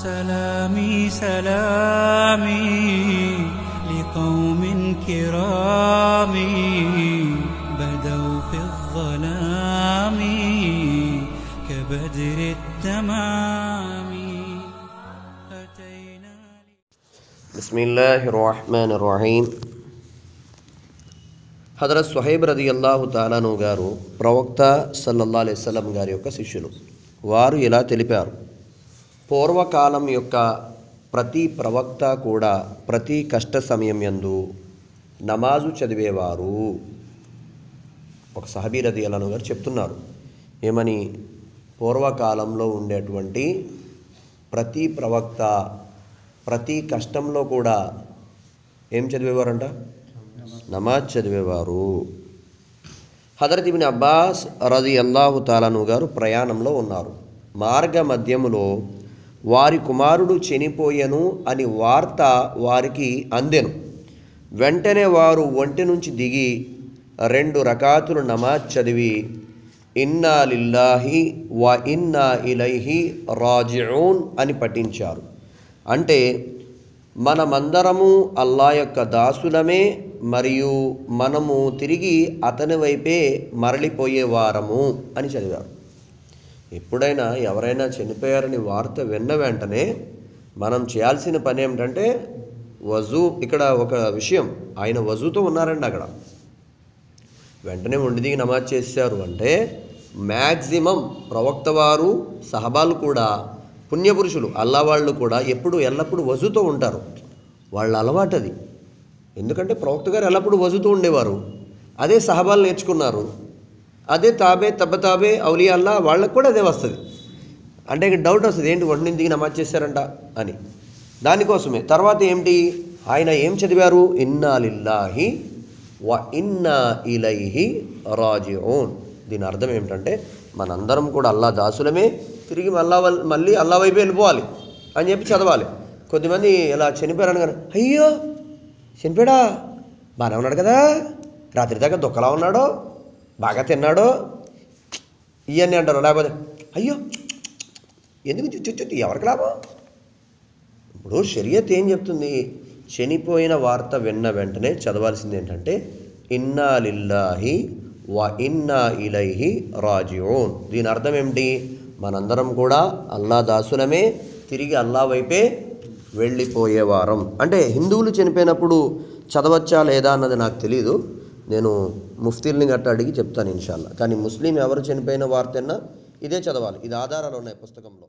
سلامي لقوم كرام بدوا في الظلام كبدر التمام أتينا بسم الله الرحمن الرحيم హజరత్ సుహైబ్ రది అల్లాహు తాలాను గారు ప్రవక్త సల్లల్లా అలైవల్లం గారి యొక్క శిష్యులు వారు ఇలా తెలిపారు పూర్వకాలం యొక్క ప్రతి ప్రవక్త కూడా ప్రతి కష్ట సమయం యందు నమాజు చదివేవారు. ఒక సహబీ రది గారు చెప్తున్నారు. ఏమని? పూర్వకాలంలో ఉండేటువంటి ప్రతి ప్రవక్త ప్రతి కష్టంలో కూడా ఏం చదివేవారంట? నమాజ్ చదివేవారు. హజరత్ ఇబిన్ అబ్బాస్ రది అల్లాహు తాలాను గారు ప్రయాణంలో ఉన్నారు. మార్గ మధ్యములో వారి కుమారుడు చనిపోయెను అని వార్త వారికి అందెను. వెంటనే వారు ఒంటి నుంచి దిగి రెండు రకాతులు నమాజ్ చదివి ఇన్నా లిల్లాహి వ ఇన్నా ఇలైహి రాజిఊన్ అని పఠించారు. అంటే మనమందరము అల్లా యొక్క దాసులమే మరియు మనము తిరిగి అతని వైపే మరలిపోయేవారము అని చదివారు. ఎప్పుడైనా ఎవరైనా చనిపోయారని వార్త విన్న వెంటనే మనం చేయాల్సిన పని ఏమిటంటే వజూ ఇక్కడ ఒక విషయం. ఆయన వజూతో ఉన్నారండి అక్కడ. వెంటనే ఒండి దిగి నమాజ్ చేశారు అంటే మ్యాక్సిమం ప్రవక్త వారు సహబాలు కూడా పుణ్యపురుషులు అల్లా వాళ్ళు కూడా ఎప్పుడు ఎల్లప్పుడూ వజుతో ఉంటారు. వాళ్ళ అలవాటు అది. ఎందుకంటే ప్రవక్త గారు ఎల్లప్పుడూ వజుతూ ఉండేవారు. అదే సహబాలు నేర్చుకున్నారు. అదే తాబే తబ్బతాబే తాబే అల్లా వాళ్ళకు కూడా అదే వస్తుంది. అంటే ఇక డౌట్ వస్తుంది. ఏంటి ఒంటిని దిగి నమాజ్ చేశారంట అని. దానికోసమే. తర్వాత ఏమిటి? ఆయన ఏం చదివారు? ఇన్నాలిల్లాహి వ ఇన్నా ఇలైహి రాజిఓన్ దీని అర్థం ఏమిటంటే మనందరం కూడా అల్లా దాసులమే. తిరిగి మళ్ళా మళ్ళీ అల్లా వైపు వెళ్ళిపోవాలి అని చెప్పి చదవాలి. కొద్దిమంది ఇలా చనిపోయారని కానీ అయ్యో! చనిపోయాడా? బాగానే ఉన్నాడు కదా? రాత్రి దాకా దుఃఖలా ఉన్నాడో? బాగా తిన్నాడో? ఇవన్నీ అంటారు లేకపోతే అయ్యో ఎందుకు చుచ్చు ఎవరికి లాభం? ఇప్పుడు షరియత్ ఏం చెప్తుంది? చనిపోయిన వార్త విన్న వెంటనే చదవాల్సింది ఏంటంటే ఇన్నా లిల్లాహి వా ఇన్నా ఇలైహి రాజిఊన్. దీని అర్థం ఏమిటి? మనందరం కూడా అల్లా దాసులమే తిరిగి అల్లా వైపే వెళ్ళిపోయేవారం. అంటే హిందువులు చనిపోయినప్పుడు చదవచ్చా లేదా అన్నది నాకు తెలియదు నేను ముఫ్తీల్ని గట్ట అడిగి చెప్తాను ఇన్షాల్లా. కానీ ముస్లిం ఎవరు చనిపోయిన వార్తన్నా ఇదే చదవాలి. ఇది ఆధారాలు ఉన్నాయి పుస్తకంలో.